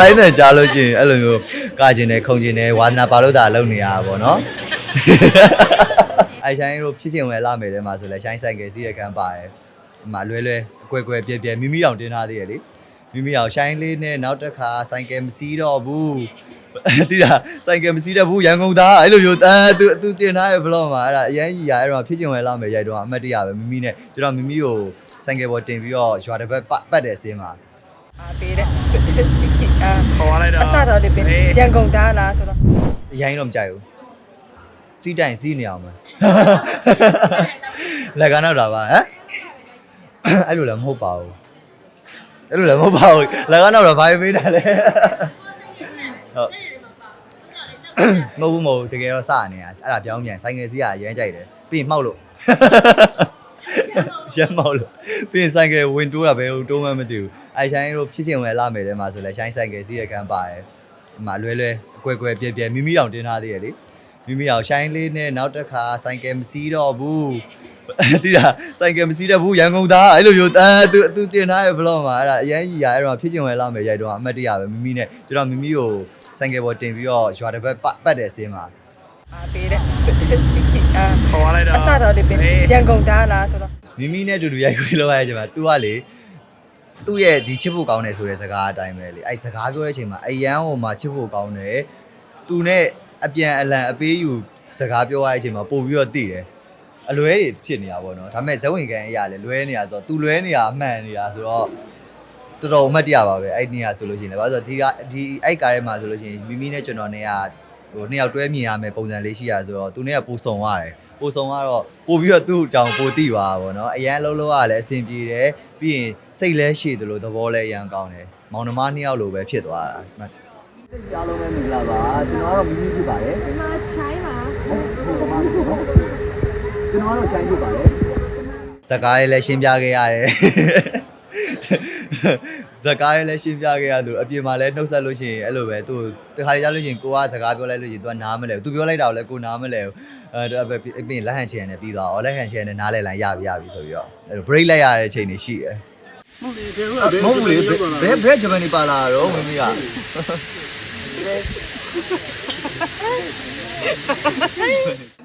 စိုင်းတဲ့ကြားလို့ရှိရင်အဲ့လိုမျိုးကကျင်တယ်ခုံကျင်တယ်ဝါသနာပါလို့တာလုံနေရတာပေါ့နော်အဲရှိုင်းတို့ဖြစ်ချင်ဝယ်လာမယ်တဲ့မှာဆိုလဲရှိုင်းဆိုင်ကယ်စီးရခံပါတယ်အမလွဲလွဲအကွယ်ကွယ်ပြဲပြဲမိမိအောင်တင်းထားသေးရလေမိမိအောင်ရှိုင်းလေးနဲ့နောက်တစ်ခါဆိုင်ကယ်မစီးတော့ဘူးတိတာဆိုင်ကယ်မစီးတော့ဘူးရန်ကုန်သားအဲ့လိုမျိုးအဲသူသူတင်ထားရဲ့ဘလော့မှာအဲ့ဒါအရန်ကြီးရအဲ့တော့ဖြစ်ချင်ဝယ်လာမယ်ရိုက်တော့အမှတ်တရပဲမိမိနဲ့ကျွန်တော်မိမိကိုဆိုင်ကယ်ပေါ်တင်ပြီးတော့ရွာတစ်ပတ်ပတ်ပတ်တယ်အစင်းမှာအားပေးတဲ့ အာခေါ်လိုက်တော့အစတော့ဒီပင်ရန်ကုန်သားလားဆိုတော့အရင်တော့မကြိုက်ဘူးစီးတိုင်စီးနေအောင်မယ်လက်ကတော့တာပါဟမ်အဲ့လိုလည်းမဟုတ်ပါဘူးအဲ့လိုလည်းမဟုတ်ပါဘူးလက်ကတော့တော့ဘာပေးတာလဲဟုတ်မဟုတ်ဘူးမဟုတ်ဘူးတကယ်တော့စနေတာအဲ့ဒါပြောင်းပြန်ဆိုင်ငယ်စီးရရမ်းကြိုက်တယ်ပြီးရင်မှောက်လို့ ရမ်းမှောက်လို့ပြီးရင်ဆိုင်ငယ်ဝင်တိုးတာပဲတိုးမှမသိဘူးအဲရှိုင်းတို့ဖြစ်ချင်ဝင်လာမယ်တဲ့မှာဆိုလဲရှိုင်းဆိုင်ငယ်စီးရခံပါတယ်အမလွဲလွဲအကွယ်ကွယ်ပြဲပြဲမိမိအောင်တင်းထားသေးရလေမိမိအောင်ရှိုင်းလေးနဲ့နောက်တစ်ခါဆိုင်ကယ်မစီးတော့ဘူးတိတာဆိုင်ကယ်မစီးတော့ဘူးရန်ကုန်သားအဲ့လိုမျိုးအဲသူသူတင်ထားရဲ့ဘလော့မှာအဲ့ဒါအရန်ကြီးရအဲ့တော့ဖြစ်ချင်ဝင်လာမယ်ရိုက်တော့အမှတ်တရပဲမိမိနဲ့ကျွန်တော်မိမိကိုဆိုင်ကယ်ပေါ်တင်ပြီးတော့ရွာတစ်ပတ်ပတ်ပတ်တယ်အစင်းမှာအားပေးတဲ့အာခေါ်လိုက်တော့အစတော့ဒီပင်ရန်ကုန်သားလားဆိုတော့ မိမိနဲ့အတူတူရိုက်ခွေးလောက်ရကြမှာ तू ကလေသူ့ရဲ့ဒီချစ်ဖို့ကောင်းတယ်ဆိုတဲ့စကားအတိုင်းပဲလေအဲ့စကားပြောတဲ့အချိန်မှာအရန်ဟိုမှာချစ်ဖို့ကောင်းတယ်သူနဲ့အပြန်အလှန်အပေးယူစကားပြောရတဲ့အချိန်မှာပို့ပြီးတော့တည်တယ်အလွဲတွေဖြစ်နေတာပေါ့နော်ဒါပေမဲ့ဇဝင်ကန်အရာလေလွဲနေတာဆိုတော့ तू လွဲနေတာအမှန်နေတာဆိုတော့တော်တော်အမှတ်တရပါပဲအဲ့ဒီနေရာဆိုလို့ရှိရင်လည်းဘာလို့ဆိုတော့ဒီကဒီအဲ့ကားထဲမှာဆိုလို့ရှိရင်မိမိနဲ့ကျွန်တော်နဲ့ကဟိုနှစ်ယောက်တွဲမြင်ရမယ်ပုံစံလေးရှိရဆိုတော့သူနဲ့ကပိုစုံရတယ် ပိုစုံကတော့ပို့ပြီးတော့သူ့အကြောင်းပိုသိပါပါတော့အရန်လုံးလုံးကလည်းအဆင်ပြေတယ်ပြီးရင်စိတ်လဲရှည်တယ်လို့သဘောလဲရန်ကောင်းတယ်မောင်နှမနှစ်ယောက်လိုပဲဖြစ်သွားတာအားလုံးပဲမင်္ဂလာပါကျွန်တော်ကတော့မိမိဖြစ်ပါတယ်ဒီမှာချိုင်းပါကျွန်တော်ကတော့ချိုင်းဖြစ်ပါတယ်ဇကားလေးလည်းရှင်းပြခဲ့ရတယ် ဇကားလေးလည်းရှင်းပြခဲ့ရသူအပြင်မှာလည်းနှုတ်ဆက်လို့ရှိရင်အဲ့လိုပဲသူတခါလေကြားလို့ရှိရင်ကိုကဇကားပြောလိုက်လို့ရှိရင်သူကနားမလဲဘူးသူပြောလိုက်တာကိုလည်းကိုနားမလဲဘူးအဲဒါပဲပြင်လက်ဟန်ချင်နေပြီးသွားအော်လက်ဟန်ချင်နေနားလဲလိုက်ရပြီရပြီဆိုပြီးတော့အဲ့လို break လိုက်ရတဲ့အချိန်တွေရှိတယ်မဟုတ်လေဘယ်မဟုတ်ဘူးလေဘယ်ဘယ်ဂျပန်နေပါလာတော့မင်းက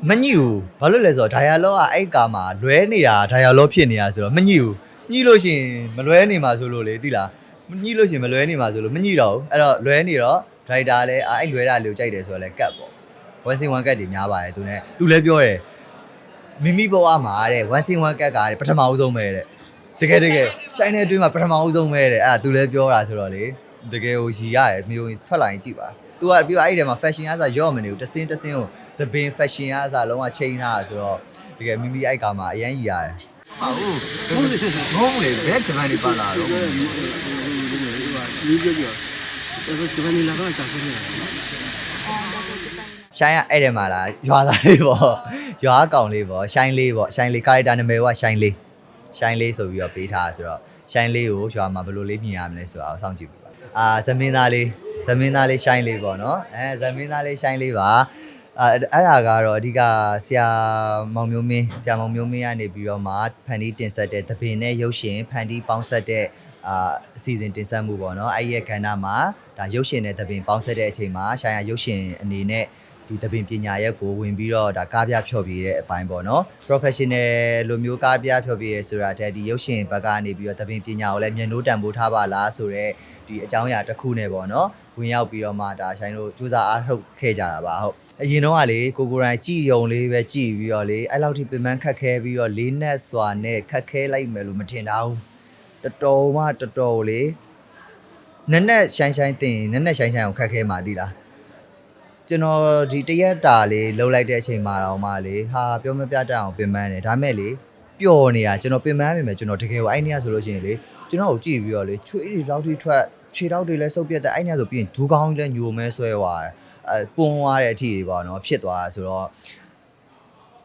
မညိဘူးဘာလို့လဲဆိုတော့ dialogue ကအဲ့ကာမှာလွဲနေတာ dialogue ဖြစ်နေတာဆိုတော့မညိဘူး ညှိလို့ရှိရင်မလွဲနေမှာဆိုလို့လေသိလားညှိလို့ရှိရင်မလွဲနေမှာဆိုလို့မညိတော့ဘူးအဲ့တော့လွဲနေတော့ driver လည်းအဲ့လွဲတာလေးကိုကြိုက်တယ်ဆိုတော့လည်းကတ်ပေါ့ one scene one cut တွေများပါတယ်သူနဲ့သူလည်းပြောတယ်မိမိဘဝမှာတဲ့ one scene one cut ကတဲ့ပထမအဦးဆုံးပဲတဲ့တကယ်တကယ်ရှိုင်းတဲ့အတွင်းမှာပထမအဦးဆုံးပဲတဲ့အဲ့ဒါ तू လည်းပြောတာဆိုတော့လေတကယ်ကိုရီရတယ်မျိုးရင်ထွက်လာရင်ကြည့်ပါ तू ကပြီးတော့အဲ့ဒီထဲမှာ fashion အားစားရော့မနေဘူးတစ်စင်းတစ်စင်းကိုသပင် fashion အားစားလုံးဝချိန်ထားတာဆိုတော့တကယ်မိမိအဲ့ကာမှာအရန်ရီရတယ် ဟုတ်မဟုတ်လေဘယ်ဂျမန်နေပါလာတော့ဒီပြောပြောဒါဆိုဂျပန်လာတော့ကြာဆုံးနေတာရှိုင်းကအဲ့ထဲမှာလာရွာသားလေးပေါ့ရွာကောင်လေးပေါ့ရှိုင်းလေးပေါ့ရှိုင်းလေး character နာမည်ကရှိုင်းလေးရှိုင်းလေးဆိုပြီးတော့ပေးထားတာဆိုတော့ရှိုင်းလေးကိုရွာမှာဘယ်လိုလေးမြင်ရမလဲဆိုတာကိုစောင့်ကြည့်ပြပါအာဇမင်းသားလေးဇမင်းသားလေးရှိုင်းလေးပေါ့နော်အဲဇမင်းသားလေးရှိုင်းလေးပါ အဲအဲ့ဒါကတော့အဓိကဆရာမောင်မျိုးမင်းဆရာမောင်မျိုးမင်းကနေပြီးတော့မှဖန်တီးတင်ဆက်တဲ့သပင်နဲ့ရုပ်ရှင်ဖန်တီးပေါင်းဆက်တဲ့အာအစီအစဉ်တင်ဆက်မှုပေါ့နော်အဲ့ဒီရဲ့ကဏ္ဍမှာဒါရုပ်ရှင်နဲ့သပင်ပေါင်းဆက်တဲ့အချိန်မှာရှာရရုပ်ရှင်အနေနဲ့ဒီသပင်ပညာရက်ကိုဝင်ပြီးတော့ဒါကားပြဖြော်ပြတဲ့အပိုင်းပေါ့နော် professional လိုမျိုးကားပြဖြော်ပြရဲဆိုတာတဲ့ဒီရုပ်ရှင်ဘက်ကနေပြီးတော့သပင်ပညာကိုလည်းမျက်နှိုးတန်ဖိုးထားပါလားဆိုတော့ဒီအကြောင်းအရာတစ်ခုနဲ့ပေါ့နော်ဝင်ရောက်ပြီးတော့မှဒါဆိုင်တို့စူးစမ်းအားထုတ်ခဲ့ကြတာပါဟုတ် အရင်တော့ကလေကိုကိုရိုင်းကြည်ယုံလေးပဲကြည်ပြီးတော့လေအဲ့လောက်ထိပင်ပန်းခတ်ခဲပြီးတော့လေးနက်စွာနဲ့ခတ်ခဲလိုက်မယ်လို့မထင်တာဘူးတော်တော်မှတော်တော်လေနက်နက်ရှိုင်းရှိုင်းတင်နက်နက်ရှိုင်းရှိုင်းကိုခတ်ခဲမှသိလားကျွန်တော်ဒီတရက်တာလေးလှုပ်လိုက်တဲ့အချိန်မှာတော့မှလေဟာပြောမပြတတ်အောင်ပင်ပန်းတယ်ဒါမဲ့လေပျော်နေတာကျွန်တော်ပင်ပန်းမိမယ်ကျွန်တော်တကယ်ကိုအဲ့နေရဆိုလို့ရှိရင်လေကျွန်တော်ကိုကြည့်ပြီးတော့လေချွေးတွေလောက်ထိထွက်ခြေထောက်တွေလည်းစုပ်ပြတ်တဲ့အဲ့နေရဆိုပြီးရင်ဒူးကောင်းလည်းညိုမဲဆွဲသွားတယ်အဲ ပွန်းသွားတဲ့အထိတွေပေါ့နော်ဖြစ်သွားတာဆိုတော့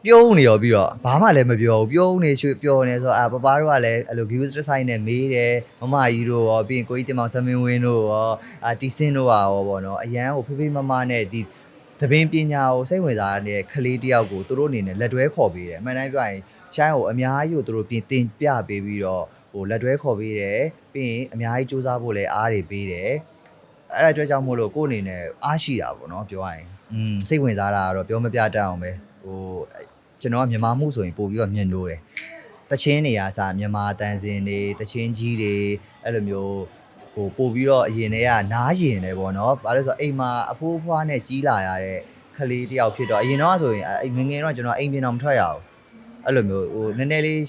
ပြုံးနေရောပြီးတော့ဘာမှလည်းမပြောဘူးပြုံးနေရွှေပျော်နေဆိုတော့အာပပတို့ကလည်းအဲ့လို views တစ်ဆိုင်နဲ့မေးတယ်မမကြီးတို့ရောပြီးရင်ကိုကြီးတင်မောင်ဆမင်းဝင်းတို့ရောအာတီစင်းတို့ရောပေါ့နော်အရန်ကိုဖေးဖေးမမနဲ့ဒီသပင်ပညာကိုစိတ်ဝင်စားတဲ့ကလေးတယောက်ကိုသူတို့အနေနဲ့လက်တွဲခေါ်ပေးတယ်အမှန်တမ်းပြောရင်ရှိုင်းကိုအများကြီးကိုသူတို့ပြင်တင်ပြပေးပြီးတော့ဟိုလက်တွဲခေါ်ပေးတယ်ပြီးရင်အများကြီးစူးစမ်းဖို့လည်းအားတွေပေးတယ် အဲ့ဒါအတွက်ကြောင့်မို့လို့ကိုယ့်အနေနဲ့အားရှိတာပေါ့နော်ပြောရရင်อืมစိတ်ဝင်စားတာကတော့ပြောမပြတတ်အောင်ပဲဟိုကျွန်တော်ကမြန်မာမှုဆိုရင်ပို့ပြီးတော့မြင်လို့တယ်တချင်းနေရာစားမြန်မာတန်စင်တွေတချင်းကြီးတွေအဲ့လိုမျိုးဟိုပို့ပြီးတော့အရင်တည်းကနားရင်တယ်ပေါ့နော်ဘာလို့လဲဆိုတော့အိမ်မှာအဖိုးအဖွားနဲ့ကြီးလာရတဲ့ကလေးတယောက်ဖြစ်တော့အရင်တော့ဆိုရင်အဲ့ငယ်ငယ်တော့ကျွန်တော်အိမ်ပြင်တော့မထွက်ရဘူးအဲ့လိုမျိုးဟိုနည်းနည်းလေး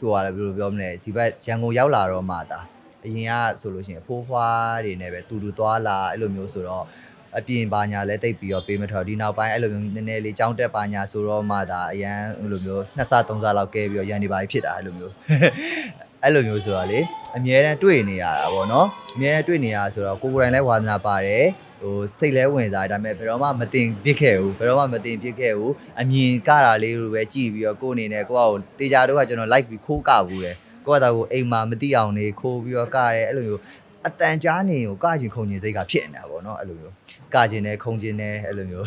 ဆိုရလဲဘယ်လိုပြောမလဲဒီဘက်ရန်ကုန်ရောက်လာတော့မှဒါ အရင်ကဆိုလို့ရှိရင်အဖိုးအဖွားတွေနဲ့ပဲတူတူသွားလာအဲ့လိုမျိုးဆိုတော့အပြင်ပါညာလဲတိတ်ပြီးတော့ပေးမထွက်ဒီနောက်ပိုင်းအဲ့လိုမျိုးနည်းနည်းလေးကြောင်းတက်ပါညာဆိုတော့မှဒါအရန်အဲ့လိုမျိုးနှစ်ဆသုံးဆလောက်ကဲပြီးတော့ရန်ဒီပါဖြစ်တာအဲ့လိုမျိုးအဲ့လိုမျိုးဆိုတော့လေအမြဲတမ်းတွေ့နေရတာပေါ့နော်အမြဲတမ်းတွေ့နေရတာဆိုတော့ကိုကိုယ်တိုင်လည်းဝါသနာပါတယ်ဟိုစိတ်လဲဝင်စားတယ်ဒါပေမဲ့ဘယ်တော့မှမတင်ဖြစ်ခဲ့ဘူးဘယ်တော့မှမတင်ဖြစ်ခဲ့ဘူးအမြင်ကတာလေးလိုပဲကြည့်ပြီးတော့ကိုယ်အနေနဲ့ကိုယ့်အကိုတေချာတော့ကကျွန်တော် like ပြီးခိုးကဘူးတယ် ကိုယ့်အသားကိုအိမ်မှာမတိအောင်နေခိုးပြီးတော့ကတယ်အဲ့လိုမျိုးအတန်ကြားနေကိုကချင်ခုန်ချင်စိတ်ကဖြစ်နေတာပေါ့နော်အဲ့လိုမျိုးကချင်တယ်ခုန်ချင်တယ်အဲ့လိုမျိုး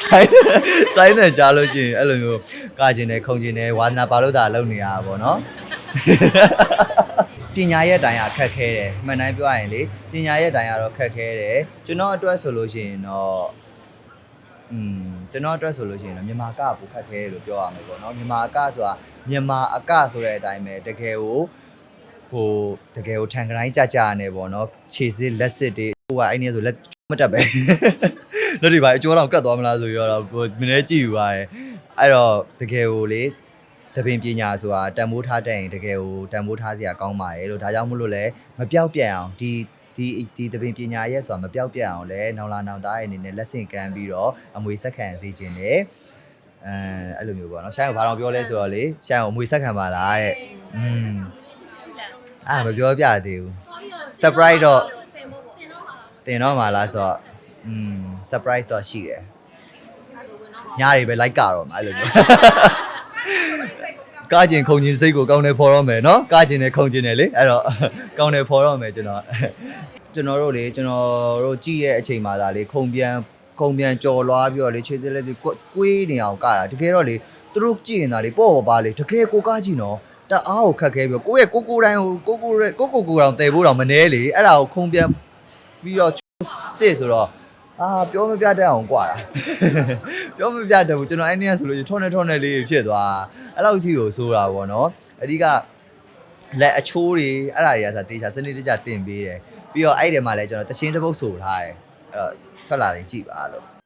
ဆိုင်ဆိုင်တဲ့ကြားလို့ရှိရင်အဲ့လိုမျိုးကချင်တယ်ခုန်ချင်တယ်ဝါသနာပါလို့သာလုပ်နေရတာပေါ့နော်ပညာရဲ့အတိုင်းအခက်ခဲတယ်မှန်တိုင်းပြောရရင်လေပညာရဲ့အတိုင်းကတော့ခက်ခဲတယ်ကျွန်တော်အတွက်ဆိုလို့ရှိရင်တော့อืมကျွန်တော်အတွက်ဆိုလို့ရှိရင်တော့မြန်မာကပိုခက်ခဲတယ်လို့ပြောရမယ်ပေါ့နော်မြန်မာအကဆိုတာ မြန်မာအကဆိုတဲ့အတိုင်းပဲတကယ်ကိုဟိုတကယ်ကိုထန်ကတိုင်းကြကြနေပေါ့နော်ခြေစစ်လက်စစ်တွေဟိုကအဲ့ဒီဆိုလက်မတက်ပဲလက်တွေပါအကျော်တော့ကတ်သွားမလားဆိုပြီးတော့ဟိုမင်းလည်းကြည့်ယူပါတယ်အဲ့တော့တကယ်ကိုလေတပင်ပညာဆိုတာတန်ဖိုးထားတဲ့ရင်တကယ်ကိုတန်ဖိုးထားစရာကောင်းပါတယ်လို့ဒါကြောင့်မလို့လဲမပြောက်ပြတ်အောင်ဒီဒီဒီတပင်ပညာရဲ့ဆိုတာမပြောက်ပြတ်အောင်လဲနောင်လာနောင်သားရဲ့အနေနဲ့လက်ဆင့်ကမ်းပြီးတော့အမွေဆက်ခံစေခြင်းနဲ့ အဲအဲ့လိုမျိုးပေါ့နော်ရှိုင်းကဘာတော့ပြောလဲဆိုတော့လေရှိုင်းကိုအမွေဆက်ခံပါလားတဲ့อืมအာမပြောပြသေးဘူး surprise တော့တင်တော့မှာလားဆိုတော့อืม surprise တော့ရှိတယ်ညားတွေပဲ like ကတော့မှာအဲ့လိုမျိုး ကားကျင်ခုံကျင်စိတ်ကိုကောင်းတယ်ဖော်တော့မယ်နော်ကားကျင်နဲ့ခုံကျင်တယ်လေအဲ့တော့ ကောင်းတယ်ဖော်တော့မယ်ကျွန်တော်ကျွန်တော်တို့လေကျွန်တော်တို့ကြည့်ရဲ့အချိန်မှာသာလေခုံပြန် ခုံပြန်ကြော်လွားပြီးတော့လေခြေစလက်စီကွေးနေအောင်ကားတာတကယ်တော့လေသူတို့ကြည့်နေတာလေပေါ့ပေါ့ပါလေတကယ်ကိုကားကြည့်နော်တအားကိုခက်ခဲပြီးတော့ကိုယ့်ရဲ့ကိုကိုတိုင်းကိုကိုကိုရဲ့ကိုကိုကိုတောင်တည်ဖို့တောင်မနှဲလေအဲ့ဒါကိုခုံပြန်ပြီးတော့စစ်ဆိုတော့အာပြောမပြတတ်အောင်กว่าတာ ပြောမပြတတ်ဘူးကျွန်တော်အဲ့နေ့ကဆိုလို့ထောနဲ့ထောနဲ့လေးဖြစ်သွားအဲ့လောက်ကြီးကိုစိုးတာပေါ့နော်အဓိကလက်အချိုးတွေအဲ့ဒါတွေကဆိုတေချာစနစ်တကျတင်ပေးတယ်ပြီးတော့အဲ့ဒီမှာလည်းကျွန်တော်တချင်းတစ်ပုတ်ဆိုထားတယ်အဲ့ တော့ထွက်လာရင်ကြည့်ပါလို့